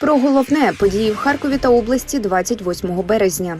Про головне події в Харкові та області 28 березня.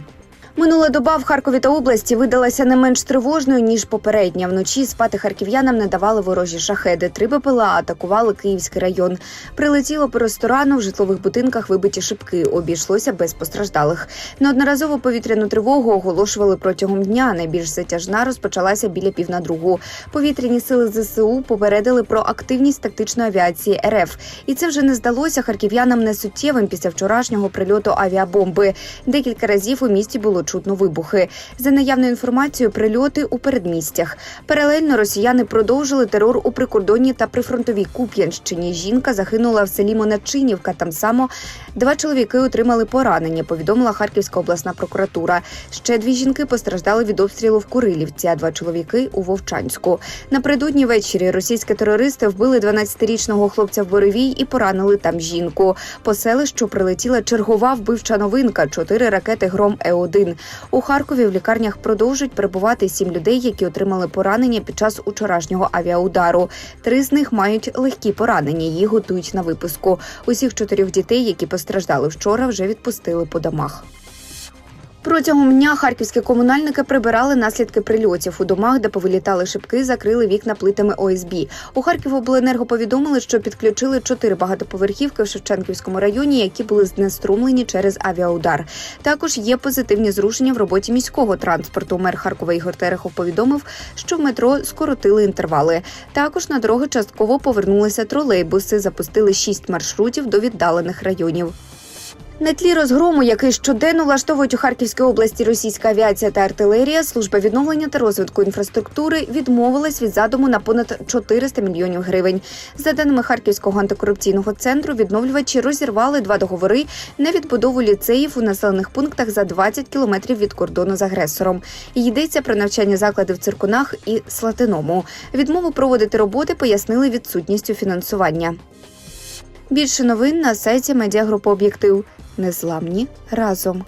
Минула доба в Харкові та області видалася не менш тривожною ніж попередня. Вночі спати харків'янам не давали ворожі шахеди. Три БПЛА атакували Київський район. Прилетіло по ресторану в житлових будинках вибиті шибки. Обійшлося без постраждалих. Неодноразово повітряну тривогу оголошували протягом дня. Найбільш затяжна розпочалася біля пів на другу. Повітряні сили ЗСУ попередили про активність тактичної авіації РФ. І це вже не здалося харків'янам несуттєвим після вчорашнього прильоту авіабомби. Декілька разів у місті було чутно вибухи. За наявною інформацією, прильоти у передмістях. Паралельно росіяни продовжили терор у прикордонні та прифронтовій Куп'янщині. Жінка загинула в селі Моначинівка. Там само два чоловіки отримали поранення. Повідомила Харківська обласна прокуратура. Ще дві жінки постраждали від обстрілу в Курилівці, а два чоловіки у Вовчанську. Напередодні ввечері російські терористи вбили 12-річного хлопця в Боровій і поранили там жінку. По селищу прилетіла чергова вбивча новинка: чотири ракети Гром Е-1. У Харкові в лікарнях продовжують перебувати сім людей, які отримали поранення під час учорашнього авіаудару. Три з них мають легкі поранення. Їх готують на виписку. Усіх чотирьох дітей, які постраждали вчора, вже відпустили по домах. Протягом дня харківські комунальники прибирали наслідки прильотів. У домах, де повилітали шибки, закрили вікна плитами ОСБ. У Харківобленерго повідомили, що підключили чотири багатоповерхівки в Шевченківському районі, які були знеструмлені через авіаудар. Також є позитивні зрушення в роботі міського транспорту. Мер Харкова Ігор Терехов повідомив, що в метро скоротили інтервали. Також на дороги частково повернулися тролейбуси, запустили шість маршрутів до віддалених районів. На тлі розгрому, який щоденно влаштовують у Харківській області російська авіація та артилерія, служба відновлення та розвитку інфраструктури відмовилась від задуму на понад 400 мільйонів гривень. За даними Харківського антикорупційного центру, відновлювачі розірвали два договори на відбудову ліцеїв у населених пунктах за 20 кілометрів від кордону з агресором. Йдеться про навчання закладів в циркунах і Слатиному. Відмову проводити роботи пояснили відсутністю фінансування. Більше новин на сайті медіагрупи Об'єктив. Незламні разом.